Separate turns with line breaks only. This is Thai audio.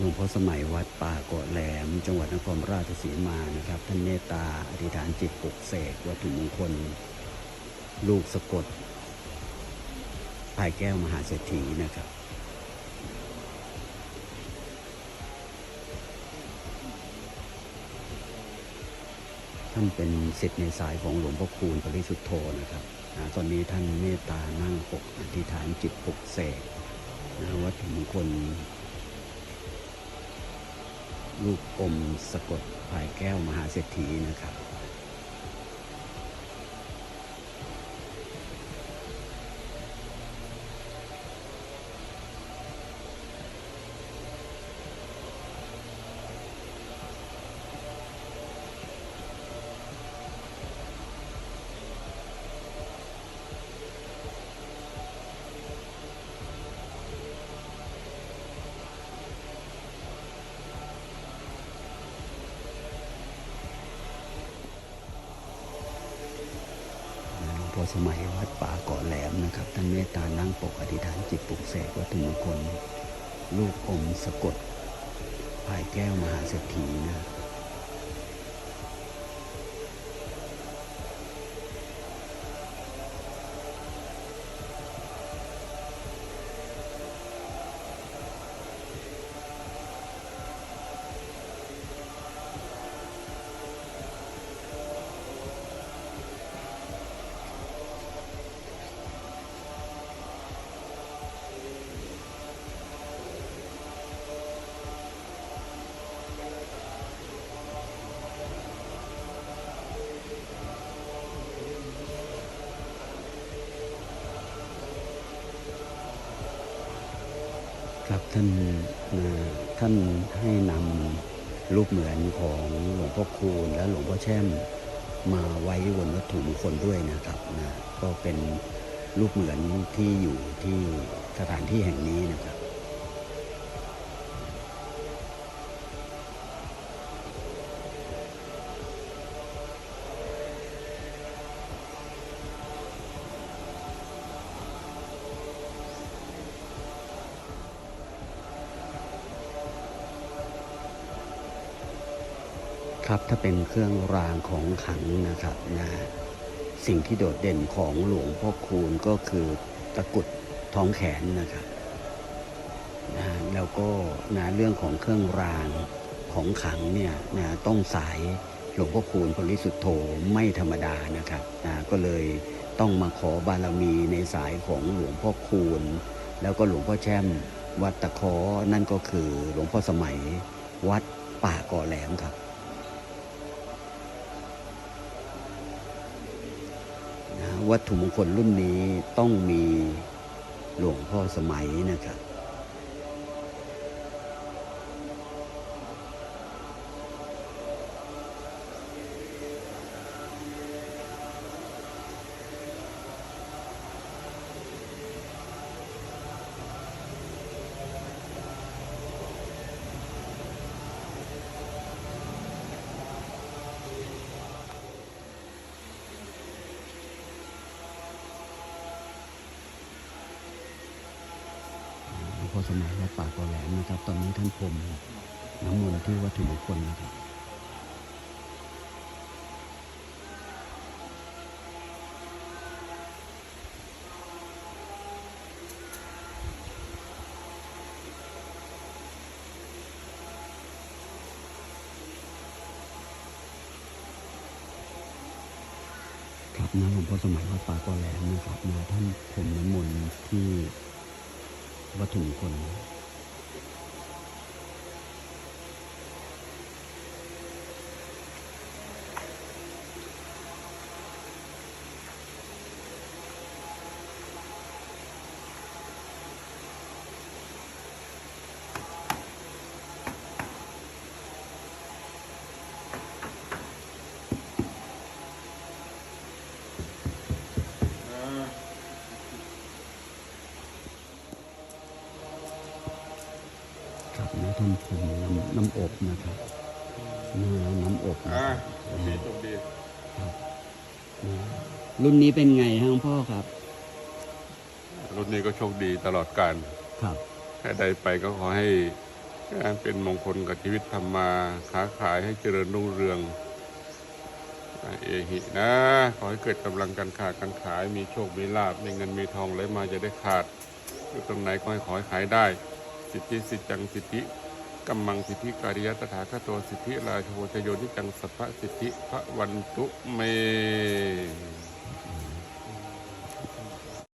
หลวงพ่อสมัยวัดป่าเกาะแหลม จังหวัดนครราชสีมานะครับ ท่านเมตตาอธิษฐานจิตปลุกเสกวัตถุมงคล ลูกสะกดภายแก้วมหาเศรษฐีนะครับ ท่านเป็นสิทธิ์ในสายของหลวงพ่อคูณปริสุทธโธนะครับตอนนี้ท่านเมตตานั่งปกอธิษฐานจิตปกเสกวัตถุมงคล ลูกอมสะกดภายแก้วมหาเศรษฐีนะครับ พ่อสมัยวัดป่าเกาะแหลมนะครับท่านเมตตานั่งปกอธิษฐานจิตปลุกเสกวัตถุมงคลลูกอมสะกดภายแก้วมหาเศรษฐีนะครับ ท่านท่านให้นำรูปเหมือนของหลวงพ่อคูณและหลวงพ่อแช่มมาไว้บนวัตถุมงคลด้วยนะครับนะก็เป็นรูปเหมือนที่อยู่ที่สถานที่แห่งนี้นะครับ ครับถ้าเป็นเครื่องรางของขังนะครับนะสิ่งที่โดดเด่นของหลวงพ่อคูณก็คือตะกุดท้องแขนนะครับนะแล้วก็นะเรื่องของเครื่องรางของขังเนี่ยนะต้องสายหลวงพ่อคูณปริสุทธโธไม่ธรรมดานะครับนะก็เลยต้องมาขอบารมีในสายของหลวงพ่อคูณ แล้วก็หลวงพ่อแช่มวัดตะเคอนั่นก็คือหลวงพ่อสมัยวัดป่าเกาะแหลมครับ นะ วัตถุมงคลรุ่นนี้ต้องมีหลวงพ่อสมัยนะครับ พ่อสมัยวัดป่ากาะแหลมนะครับ ตอนนี้ท่านพรมน้ำมนต์ที่วัตถุมงคลนะครับครับนะหลวงพ่อสมัยวัดป่ากาะแหลมนะครับนะท่านพรมน้ำมนต์ที่ วัตถุมงคล ทำผมน้ำน้ำอบนะครับน้ำน้ำอบ
อ่า
ตร
งดีตรงดี
ครับรุ่นนี้เป็นไงฮะหลพ่อครับ
รุ่นนี้ก็โชคดีตลอดการ
ครับ
แค่ใดไปก็ขอให้งานเป็นมงคลกับชีวิตทำมาค้าขายให้เจริญรุ่งเรืองเอหินะ ขอให้เกิดกำลังการขาดการขายมีโชคมีลาบมีเงินมีทองไหลมาจะได้ขาดอยู่ตรงไหนก็ให้ขอให้ขายได้ สิทธิสิจังสิทธิกัมมังสิทธิกาลิยตถาคตสิทธิราชโชชโยนิจังสัพพสิทธิพระวันตุเม